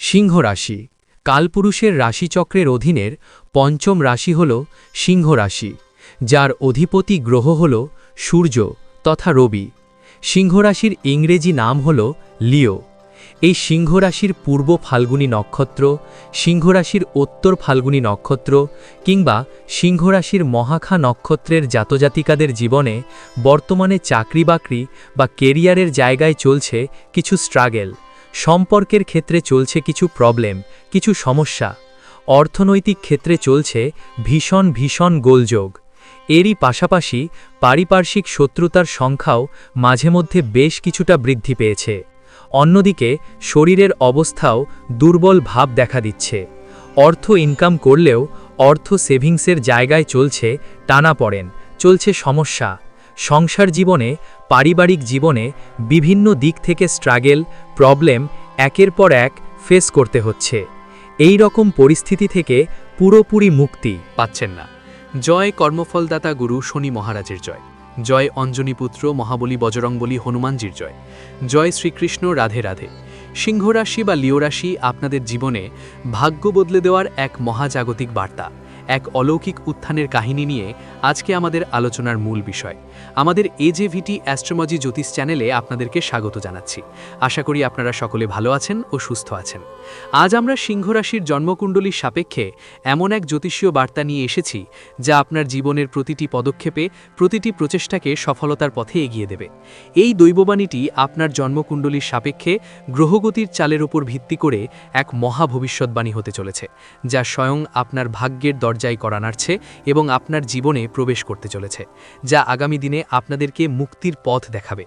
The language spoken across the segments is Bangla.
সিংহ রাশি। কালপুরুষের রাশিচক্রের অধীনের পঞ্চম রাশি হল সিংহ রাশি, যার অধিপতি গ্রহ হল সূর্য তথা রবি। সিংহরাশির ইংরেজি নাম হল লিও। এই সিংহরাশির পূর্ব ফাল্গুনী নক্ষত্র সিংহরাশির উত্তর ফাল্গুনী নক্ষত্র কিংবা সিংহরাশির মহাখা নক্ষত্রের জাতজাতিকাদের জীবনে বর্তমানে চাকরি বাকরি বা কেরিয়ারের জায়গায় চলছে কিছু স্ট্রাগেল। সম্পর্কের ক্ষেত্রে চলছে কিছু প্রবলেম কিছু সমস্যা। অর্থনৈতিক ক্ষেত্রে চলছে ভীষণ ভীষণ গোলযোগ। এরই পাশাপাশি পারিপার্শ্বিক শত্রুতার সংখ্যাও মাঝে মধ্যে বেশ কিছুটা বৃদ্ধি পেয়েছে। অন্যদিকে, শরীরের অবস্থাও দুর্বল ভাব দেখা দিচ্ছে। অর্থ ইনকাম করলেও অর্থ সেভিংসের জায়গায় চলছে, টানা পড়েন, চলছে সমস্যা। সংসার জীবনে পারিবারিক জীবনে বিভিন্ন দিক থেকে স্ট্রাগেল, প্রবলেম একের পর এক ফেস করতে হচ্ছে। এই রকম পরিস্থিতি থেকে পুরোপুরি মুক্তি পাচ্ছেন না। জয় কর্মফলদাতা গুরু শনি মহারাজের জয়। জয় অঞ্জনীপুত্র মহাবলী বজরংবলী হনুমানজির জয়। জয় শ্রীকৃষ্ণ রাধে রাধে। সিংহরাশি বা লিও রাশি আপনাদের জীবনে ভাগ্য বদলে দেওয়ার এক মহাজাগতিক বার্তা। এক অলৌকিক উত্থানের কাহিনী নিয়ে আজকে আমাদের আলোচনার মূল বিষয়। আমাদের এজেভিটি অ্যাস্ট্রোমজি জ্যোতিষ চ্যানেলে আপনাদেরকে স্বাগত জানাচ্ছি। আশা করি আপনারা সকলে ভালো আছেন ও সুস্থ আছেন। আজ আমরা সিংহ রাশির জন্মকুণ্ডলীর সাপেক্ষে এমন এক জ্যোতিষীয় বার্তা নিয়ে এসেছি, যা আপনার জীবনের প্রতিটি পদক্ষেপে, প্রতিটি প্রচেষ্টাকে সফলতার পথে এগিয়ে দেবে। এই দৈববাণীটি আপনার জন্মকুণ্ডলীর সাপেক্ষে গ্রহগতির চালের উপর ভিত্তি করে এক মহা ভবিষ্যৎবাণী হতে চলেছে, যা স্বয়ং আপনার ভাগ্যের দরজায় করা নাড়ছে এবং আপনার জীবনে প্রবেশ করতে চলেছে, যা আগামী দিনে আপনাদেরকে মুক্তির পথ দেখাবে।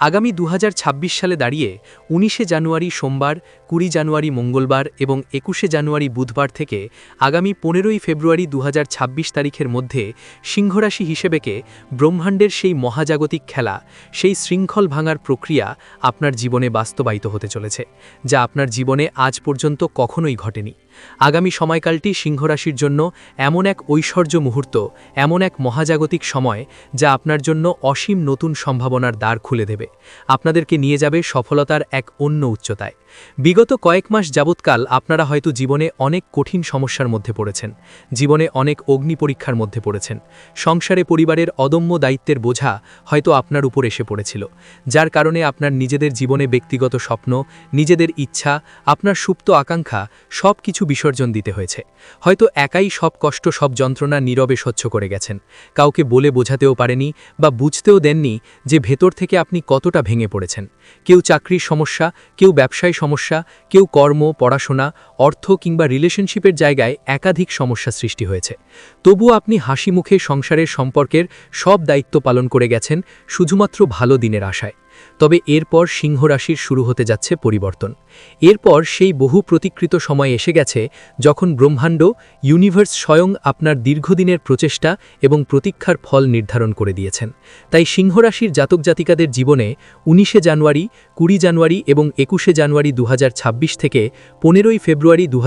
আগামী দু হাজার ছাব্বিশ সালে দাঁড়িয়ে উনিশে জানুয়ারি সোমবার, কুড়ি জানুয়ারি মঙ্গলবার এবং একুশে জানুয়ারি বুধবার থেকে আগামী পনেরোই ফেব্রুয়ারি দু হাজার ছাব্বিশ তারিখের মধ্যে সিংহরাশি হিসেবেকে ব্রহ্মাণ্ডের সেই মহাজাগতিক খেলা, সেই শৃঙ্খল ভাঙার প্রক্রিয়া আপনার জীবনে বাস্তবায়িত হতে চলেছে, যা আপনার জীবনে আজ পর্যন্ত কখনোই ঘটেনি। আগামী সময়কালটি সিংহরাশির জন্য এমন এক ঐশ্বর্য মুহূর্ত, এমন এক মহাজাগতিক সময় যা আপনার জন্য অসীম নতুন সম্ভাবনার দ্বার খুলে দেবে। আপনাদেরকে নিয়ে যাবে সফলতার এক অন্য উচ্চতায়। বিগত কয়েক মাস যাবৎকাল আপনারা হয়তো জীবনে অনেক কঠিন সমস্যার মধ্যে পড়েছেন, জীবনে অনেক অগ্নি পরীক্ষার মধ্যে পড়েছেন। সংসারে পরিবারের অদম্য দায়িত্বের বোঝা হয়তো আপনার উপর এসে পড়েছিল, যার কারণে আপনার নিজেদের জীবনে ব্যক্তিগত স্বপ্ন, নিজেদের ইচ্ছা, আপনার সুপ্ত আকাঙ্ক্ষা সব কিছু বিসর্জন দিতে হয়েছে। হয়তো একাই সব কষ্ট, সব যন্ত্রণা নীরবে সহ্য করে গেছেন। কাউকে বলে বোঝাতেও পারেনি বা বুঝতেও দেননি যে ভেতর থেকে আপনি কতটা ভেঙে পড়েছেন? কেউ চাকরির সমস্যা, কেউ ব্যবসায় সমস্যা, কেউ কর্ম, পড়াশোনা, অর্থ কিংবা রিলেশনশিপের জায়গায় একাধিক সমস্যা সৃষ্টি হয়েছে। তবুও আপনি হাসি মুখে সংসারের সম্পর্কের সব দায়িত্ব পালন করে গেছেন শুধুমাত্র ভালো দিনের আশায়। তবে এরপর সিংহ রাশির শুরু হতে যাচ্ছে পরিবর্তন। এরপর সেই বহু প্রতিকৃত সময় এসে গেছে যখন ব্রহ্মাণ্ড ইউনিভার্স স্বয়ং আপনার দীর্ঘদিনের প্রচেষ্টা এবং প্রতীক্ষার ফল নির্ধারণ করে দিয়েছেন। তাই সিংহ রাশির জাতক জাতিকাদের জীবনে উনিশে জানুয়ারি, কুড়ি জানুয়ারি এবং একুশে জানুয়ারি দু হাজার ছাব্বিশ থেকে পনেরোই ফেব্রুয়ারি দু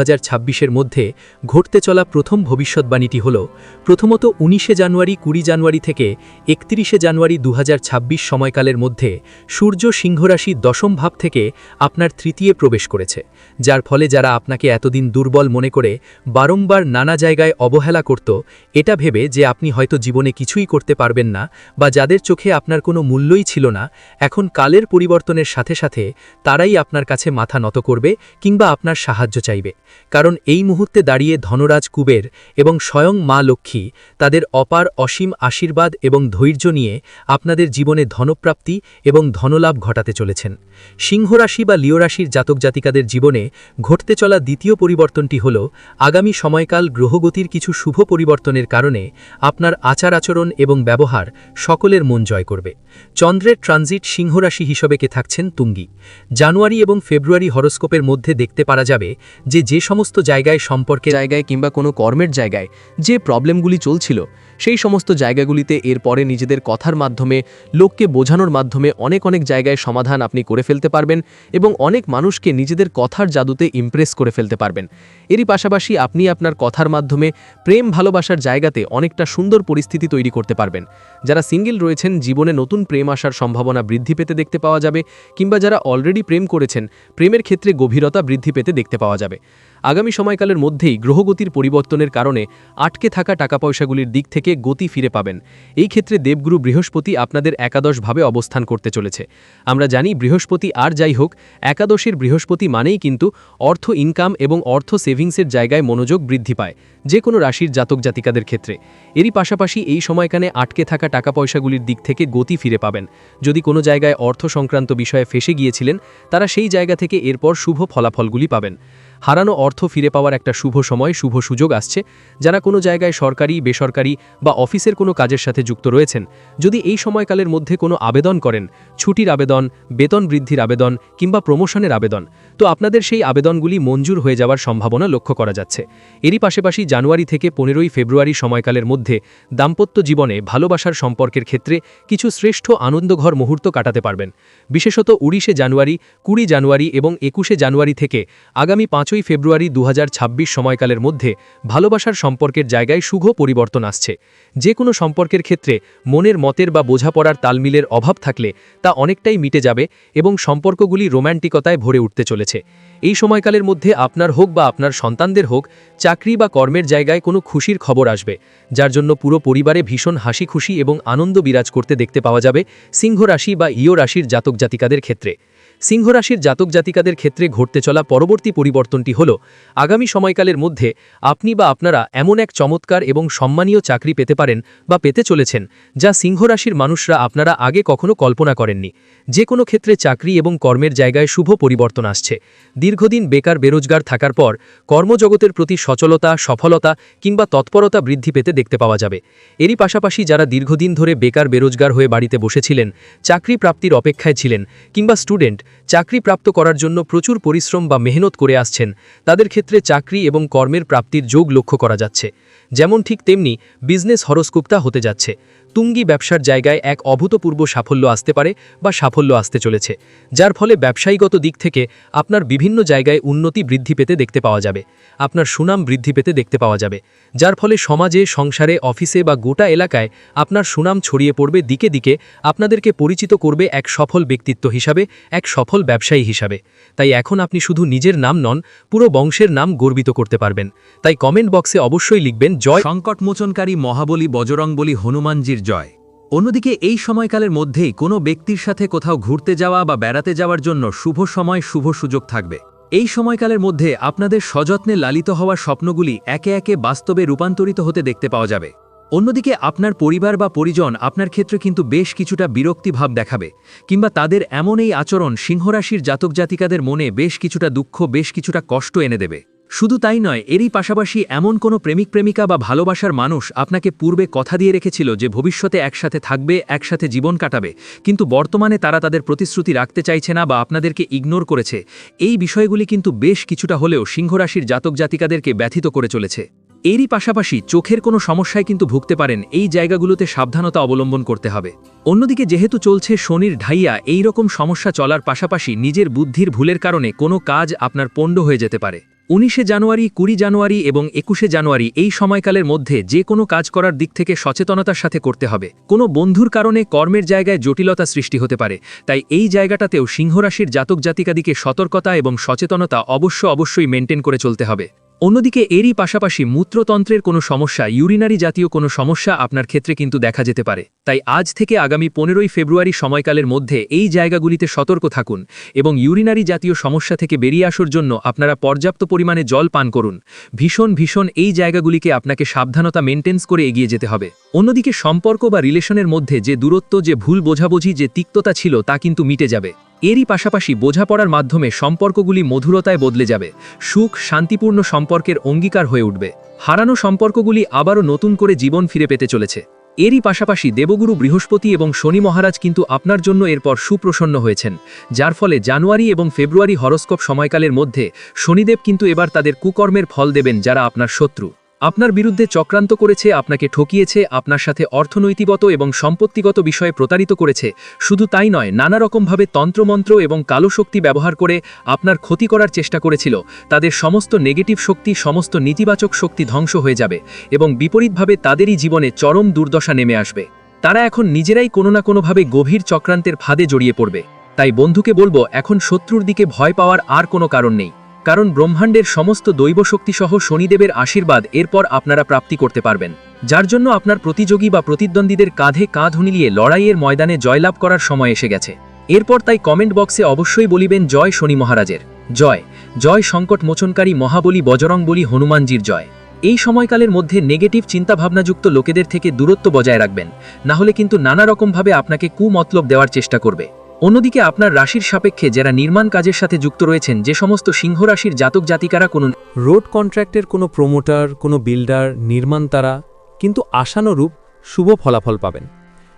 এর মধ্যে ঘটতে চলা প্রথম ভবিষ্যৎবাণীটি হল, প্রথমত উনিশে জানুয়ারি, কুড়ি জানুয়ারি থেকে একত্রিশে জানুয়ারি দু হাজার ছাব্বিশ সময়কালের মধ্যে সূর্য সিংহরাশি দশম ভাব থেকে আপনার তৃতীয় প্রবেশ করেছে। যার ফলে যারা আপনাকে এতদিন দুর্বল মনে করে বারংবার নানা জায়গায় অবহেলা করত, এটা ভেবে যে আপনি হয়তো জীবনে কিছুই করতে পারবেন না বা যাদের চোখে আপনার কোনো মূল্যই ছিল না, এখন কালের পরিবর্তনের সাথে সাথে তারাই আপনার কাছে মাথা নত করবে কিংবা আপনার সাহায্য চাইবে। কারণ এই মুহূর্তে দাঁড়িয়ে ধনরাজ কুবের এবং স্বয়ং মা লক্ষ্মী তাদের অপার অসীম আশীর্বাদ এবং ধৈর্য নিয়ে আপনাদের জীবনে ধনপ্রাপ্তি এবং ধনলাভ ঘটাতে চলেছেন। সিংহরাশি বা লিওরাশির জাতক জাতিকাদের জীবনে ঘটতে চলা দ্বিতীয় পরিবর্তনটি হল, আগামী সময়কাল গ্রহগতির কিছু শুভ পরিবর্তনের কারণে আপনার আচার আচরণ এবং ব্যবহার সকলের মন জয় করবে। চন্দ্রের ট্রানজিট সিংহরাশি হিসেবেকে থাকছেন তুঙ্গি। জানুয়ারি এবং ফেব্রুয়ারি হরস্কোপের মধ্যে দেখতে পারা যাবে যে যে সমস্ত জায়গায় সম্পর্কে জায়গায় কিংবা কোনো কর্মের জায়গায় যে প্রবলেমগুলি চলছিল সেই সমস্ত জায়গাগুলিতে এরপরে নিজেদের কথার মাধ্যমে, লোককে বোঝানোর মাধ্যমে অনেক অনেক জায়গায় সমাধান আপনি করে ফেলতে পারবেন এবং অনেক মানুষকে নিজেদের কথার জাদুতে ইমপ্রেস করে ফেলতে পারবেন। এরই পাশাপাশি আপনি আপনার কথার মাধ্যমে প্রেম ভালোবাসার জায়গাতে অনেকটা সুন্দর পরিস্থিতি তৈরি করতে পারবেন। যারা সিঙ্গেল রয়েছেন, জীবনে নতুন প্রেম আসার সম্ভাবনা বৃদ্ধি পেতে দেখতে পাওয়া যাবে কিংবা যারা অলরেডি প্রেম করেছেন, প্রেমের ক্ষেত্রে গভীরতা বৃদ্ধি পেতে দেখতে পাওয়া যাবে। আগামী সময়কালের মধ্যেই গ্রহগতির পরিবর্তনের কারণে আটকে থাকা টাকা পয়সাগুলির দিক থেকে গতি ফিরে পাবেন। এই ক্ষেত্রে দেবগুরু বৃহস্পতি আপনাদের একাদশভাবে অবস্থান করতে চলেছে। আমরা জানি বৃহস্পতি আর যাই হোক, একাদশের বৃহস্পতি মানেই কিন্তু অর্থ ইনকাম এবং অর্থ সেভিংসের জায়গায় মনোযোগ বৃদ্ধি পায়, যে কোনো রাশির জাতক জাতিকাদের ক্ষেত্রে। এরই পাশাপাশি এই সময়কানে আটকে থাকা টাকা পয়সাগুলির দিক থেকে গতি ফিরে পাবেন। যদি কোনো জায়গায় অর্থ সংক্রান্ত বিষয়ে ফেসে গিয়েছিলেন, তারা সেই জায়গা থেকে এরপর শুভ ফলাফলগুলি পাবেন। হারানো অর্থ ফিরে পাওয়ার একটা শুভ সময়, শুভ সুযোগ আসছে, যারা কোনো জায়গায় সরকারি, বেসরকারি বা অফিসের কোনো কাজের সাথে যুক্ত রয়েছেন। যদি এই সময়কালের মধ্যে কোনো আবেদন করেন, ছুটির আবেদন, বেতন বৃদ্ধির আবেদন কিংবা প্রমোশনের আবেদন, তো আপনাদের সেই আবেদনগুলি মঞ্জুর হয়ে যাওয়ার সম্ভাবনা লক্ষ্য করা যাচ্ছে। এরই পাশাপাশি জানুয়ারি থেকে পনেরোই ফেব্রুয়ারি সময়কালের মধ্যে দাম্পত্য জীবনে ভালোবাসার সম্পর্কের ক্ষেত্রে কিছু শ্রেষ্ঠ আনন্দঘর মুহূর্ত কাটাতে পারবেন। বিশেষত উনিশে জানুয়ারি, কুড়ি জানুয়ারি এবং একুশে জানুয়ারি থেকে আগামী পাঁচই ফেব্রুয়ারি দু হাজার ছাব্বিশ সময়কালের মধ্যে ভালোবাসার সম্পর্কের জায়গায় শুভ পরিবর্তন আসছে। যে কোনো সম্পর্কের ক্ষেত্রে মনের মতের বা বোঝাপড়ার তালমিলের অভাব থাকলে তা অনেকটাই মিটে যাবে এবং সম্পর্কগুলি রোম্যান্টিকতায় ভরে উঠতে চলেছে। এই সময়কালের মধ্যে আপনার হোক বা আপনার সন্তানদের হোক, চাকরি বা কর্মের জায়গায় কোনো খুশির খবর আসবে, যার জন্য পুরো পরিবারে ভীষণ হাসি খুশি এবং আনন্দ বিরাজ করতে দেখতে পাওয়া যাবে সিংহ রাশি বা ইয় রাশির জাতক জাতিকাদের ক্ষেত্রে। সিংহ রাশির জাতক জাতিকাদের ক্ষেত্রে ঘটতে চলা পরবর্তী পরিবর্তনটি হল, আগামী সময়কালের মধ্যে আপনি বা আপনারা এমন এক চমৎকার এবং সম্মানীয় চাকরি পেতে পারেন বা পেতে চলেছেন যা সিংহ রাশির মানুষরা আপনারা আগে কখনো কল্পনা করেননি। যে কোনো ক্ষেত্রে চাকরি এবং কর্মের জায়গায় শুভ পরিবর্তন আসছে। দীর্ঘদিন বেকার বেরোজগার থাকার পর কর্মজগতের প্রতি সচলতা, সফলতা কিংবা তৎপরতা বৃদ্ধি পেতে দেখতে পাওয়া যাবে। এরই পাশাপাশি যারা দীর্ঘদিন ধরে বেকার বেরোজগার হয়ে বাড়িতে বসেছিলেন, চাকরি প্রাপ্তির অপেক্ষায় ছিলেন কিংবা স্টুডেন্ট চাকরি প্রাপ্ত করার জন্য প্রচুর পরিশ্রম বা মেহনত করে আসছেন। তাদের ক্ষেত্রে চাকরি এবং কর্মের প্রাপ্তির যোগ লক্ষ্য করা যাচ্ছে। যেমন ঠিক তেমনি বিজনেস হরস্কোপটা হতে যাচ্ছে। তুঙ্গি ব্যবসার জায়গায় এক অভূতপূর্ব সাফল্য আসতে পারে বা সাফল্য আসতে চলেছে, যার ফলে ব্যবসায়ীগত দিক থেকে আপনার বিভিন্ন জায়গায় উন্নতি বৃদ্ধি পেতে দেখতে পাওয়া যাবে, আপনার সুনাম বৃদ্ধি পেতে দেখতে পাওয়া যাবে, যার ফলে সমাজে, সংসারে, অফিসে বা গোটা এলাকায় আপনার সুনাম ছড়িয়ে পড়বে দিকে দিকে, আপনাদেরকে পরিচিত করবে এক সফল ব্যক্তিত্ব হিসাবে, এক সফল ব্যবসায়ী হিসাবে। তাই এখন আপনি শুধু নিজের নাম নন, পুরো বংশের নাম গর্বিত করতে পারবেন। তাই কমেন্ট বক্সে অবশ্যই লিখবেন, জয় সংকটমোচনকারী মহাবলী বজরংবলী হনুমানজির জয়। অন্যদিকে এই সময়কালের মধ্যেই কোনো ব্যক্তির সাথে কোথাও ঘুরতে যাওয়া বা বেড়াতে যাওয়ার জন্য শুভ সময়, শুভ সুযোগ থাকবে। এই সময়কালের মধ্যে আপনাদের সযত্নে লালিত হওয়ার স্বপ্নগুলি একে একে বাস্তবে রূপান্তরিত হতে দেখতে পাওয়া যাবে। অন্যদিকে আপনার পরিবার বা পরিজন আপনার ক্ষেত্রে কিন্তু বেশ কিছুটা বিরক্তিভাব দেখাবে, কিংবা তাদের এমন এই আচরণ সিংহরাশির জাতক জাতিকাদের মনে বেশ কিছুটা দুঃখ, বেশ কিছুটা কষ্ট এনে দেবে। শুধু তাই নয়, এরই পাশাপাশি এমন কোনো প্রেমিক, প্রেমিকা বা ভালোবাসার মানুষ আপনাকে পূর্বে কথা দিয়ে রেখেছিল যে ভবিষ্যতে একসাথে থাকবে, একসাথে জীবন কাটাবে। কিন্তু বর্তমানে তারা তাদের প্রতিশ্রুতি রাখতে চাইছে না বা আপনাদেরকে ইগনোর করেছে। এই বিষয়গুলি কিন্তু বেশ কিছুটা হলেও সিংহরাশির জাতক জাতিকাদেরকে ব্যথিত করে চলেছে। এরই পাশাপাশি চোখের কোনো সমস্যায় কিন্তু ভুগতে পারেন, এই জায়গাগুলোতে সাবধানতা অবলম্বন করতে হবে। অন্যদিকে যেহেতু চলছে শনির ঢাইয়া, এই রকম সমস্যা চলার পাশাপাশি নিজের বুদ্ধির ভুলের কারণে কোনো কাজ আপনার পণ্ড হয়ে যেতে পারে। উনিশে জানুয়ারি, কুড়ি জানুয়ারি এবং একুশে জানুয়ারি এই সময়কালের মধ্যে যে কোনো কাজ করার দিক থেকে সচেতনতার সাথে করতে হবে। কোনো বন্ধুর কারণে কর্মের জায়গায় জটিলতা সৃষ্টি হতে পারে, তাই এই জায়গাটাতেও সিংহরাশির জাতক জাতিকাদিকে সতর্কতা এবং সচেতনতা অবশ্য অবশ্যই মেনটেন করে চলতে হবে। অন্যদিকে এরই পাশাপাশি মূত্রতন্ত্রের কোনো সমস্যা, ইউরিনারি জাতীয় কোনো সমস্যা আপনার ক্ষেত্রে কিন্তু দেখা যেতে পারে। তাই আজ থেকে আগামী পনেরোই ফেব্রুয়ারি সময়কালের মধ্যে এই জায়গাগুলিতে সতর্ক থাকুন এবং ইউরিনারি জাতীয় সমস্যা থেকে বেরিয়ে আসার জন্য আপনারা পর্যাপ্ত পরিমাণে জল পান করুন। ভীষণ ভীষণ এই জায়গাগুলিকে আপনাকে সাবধানতা মেনটেন্স করে এগিয়ে যেতে হবে। অন্যদিকে সম্পর্ক বা রিলেশনের মধ্যে যে দূরত্ব, যে ভুল বোঝাবুঝি, যে তিক্ততা ছিল তা কিন্তু মিটে যাবে। এরই পাশাপাশি বোঝাপড়ার মাধ্যমে সম্পর্কগুলি মধুরতায় বদলে যাবে, সুখ, শান্তিপূর্ণ সম্পর্কের অঙ্গীকার হয়ে উঠবে। হারানো সম্পর্কগুলি আবারও নতুন করে জীবন ফিরে পেতে চলেছে। এরই পাশাপাশি দেবগুরু বৃহস্পতি এবং শনি মহারাজ কিন্তু আপনার জন্য এরপর সুপ্রসন্ন হয়েছেন, যার ফলে জানুয়ারি এবং ফেব্রুয়ারি হরস্কোপ সময়কালের মধ্যে শনিদেব কিন্তু এবার তাদের কুকর্মের ফল দেবেন যারা আপনার শত্রু। আপনার বিরুদ্ধে চক্রান্ত করেছে, আপনাকে ঠকিয়েছে, আপনার সাথে অর্থনৈতিগত এবং সম্পত্তিগত বিষয়ে প্রতারিত করেছে। শুধু তাই নয় নানা রকমভাবে তন্ত্রমন্ত্র এবং কালো শক্তি ব্যবহার করে আপনার ক্ষতি করার চেষ্টা করেছিল। তাদের সমস্ত নেগেটিভ শক্তি, সমস্ত নেতিবাচক শক্তি ধ্বংস হয়ে যাবে এবং বিপরীতভাবে তাদেরই জীবনে চরম দুর্দশা নেমে আসবে। তারা এখন নিজেরাই কোনো না কোনোভাবে গভীর চক্রান্তের ফাঁদে জড়িয়ে পড়বে। তাই বন্ধুকে বলব, এখন শত্রুর দিকে ভয় পাওয়ার আর কোনো কারণ নেই। কারণ ব্রহ্মাণ্ডের সমস্ত দৈব শক্তিসহ শনিদেবের আশীর্বাদ এরপর আপনারা প্রাপ্তি করতে পারবেন, যার জন্য আপনার প্রতিযোগী বা প্রতিদ্বন্দ্বীদের কাঁধে কাঁধ মিলিয়ে লড়াইয়ের ময়দানে জয়লাভ করার সময় এসে গেছে। এরপর তাই কমেন্ট বক্সে অবশ্যই বলিবেন, জয় শনি মহারাজের, জয় জয় সংকট মোচনকারী মহাবলী বজরং বলি হনুমানজির জয়। এই সময়কালের মধ্যে নেগেটিভ চিন্তাভাবনাযুক্ত লোকেদের থেকে দূরত্ব বজায় রাখবেন, না হলে কিন্তু নানা রকমভাবে আপনাকে কুমতলব দেওয়ার চেষ্টা করবে। অন্যদিকে আপনার রাশির সাপেক্ষে যারা নির্মাণ কাজের সাথে যুক্ত রয়েছেন, যে সমস্ত সিংহ রাশির জাতক জাতিকারা কোনো রোড কন্ট্রাক্টের কোনো প্রমোটার, কোনো বিল্ডার, নির্মাণ তারা কিন্তু আশানুরূপ শুভ ফলাফল পাবেন।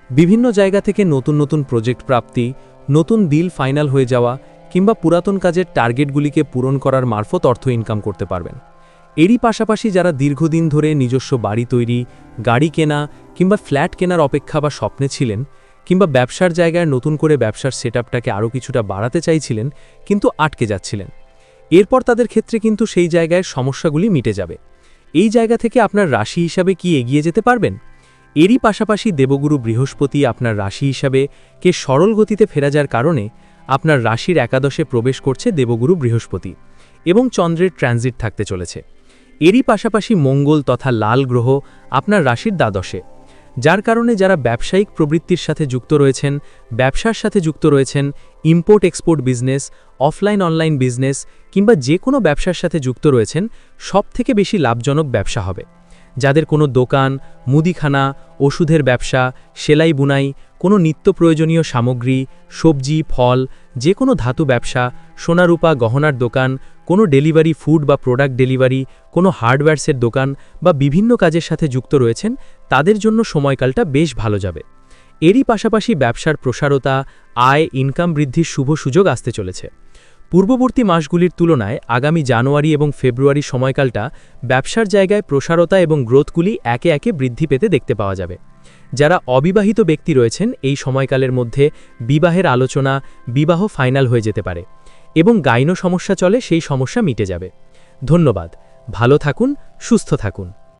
বিভিন্ন জায়গা থেকে নতুন নতুন প্রজেক্ট প্রাপ্তি, নতুন ডিল ফাইনাল হয়ে যাওয়া কিংবা পুরাতন কাজের টার্গেটগুলিকে পূরণ করার মারফত অর্থ ইনকাম করতে পারবেন। এরই পাশাপাশি যারা দীর্ঘদিন ধরে নিজস্ব বাড়ি তৈরি, গাড়ি কেনা কিংবা ফ্ল্যাট কেনার অপেক্ষা বা স্বপ্নে ছিলেন কিংবা ব্যবসার জায়গায় নতুন করে ব্যবসার সেটআপটাকে আরও কিছুটা বাড়াতে চাইছিলেন, কিন্তু আটকে যাচ্ছিলেন। এরপর তাদের ক্ষেত্রে কিন্তু সেই জায়গায় সমস্যাগুলি মিটে যাবে। এই জায়গা থেকে আপনার রাশি হিসাবে কি এগিয়ে যেতে পারবেন? এরই পাশাপাশি দেবগুরু বৃহস্পতি আপনার রাশি হিসাবে কে সরল গতিতে ফেরা যার কারণে আপনার রাশির একাদশে প্রবেশ করছে দেবগুরু বৃহস্পতি এবং চন্দ্রের ট্রানজিট থাকতে চলেছে। এরই পাশাপাশি মঙ্গল তথা লাল গ্রহ আপনার রাশির দ্বাদশে। যার কারণে যারা ব্যবসায়িক প্রবৃত্তির সাথে যুক্ত রয়েছেন, ব্যবসার সাথে যুক্ত রয়েছেন import export business offline online business কিংবা যে কোনো ব্যবসার সাথে যুক্ত রয়েছেন সব থেকে বেশি লাভজনক ব্যবসা হবে। যাদের কোনো দোকান, মুদিখানা, ওষুধের ব্যবসা, সেলাই বুনাই, কোনো নিত্য প্রয়োজনীয় সামগ্রী, সবজি, ফল, যে কোনো ধাতু ব্যবসা, সোনারূপা, গহনার দোকান কোনো ডেলিভারি ফুড বা প্রোডাক্ট ডেলিভারি, কোনো হার্ডওয়্যারসের দোকান বা বিভিন্ন কাজের সাথে যুক্ত রয়েছেন, তাদের জন্য সময়কালটা বেশ ভালো যাবে। এরই পাশাপাশি ব্যবসার প্রসারতা, আয় ইনকাম বৃদ্ধির শুভ সুযোগ আসতে চলেছে। পূর্ববর্তী মাসগুলির তুলনায় আগামী জানুয়ারি এবং ফেব্রুয়ারি সময়কালটা ব্যবসার জায়গায় প্রসারতা এবং গ্রোথগুলি একে একে বৃদ্ধি পেতে দেখতে পাওয়া যাবে। যারা অবিবাহিত ব্যক্তি রয়েছেন, এই সময়কালের মধ্যে বিবাহের আলোচনা, বিবাহ ফাইনাল হয়ে যেতে পারে। এবং গাইনো সমস্যা চলে সেই সমস্যা মিটে যাবে। ধন্যবাদ। ভালো থাকুন সুস্থ থাকুন।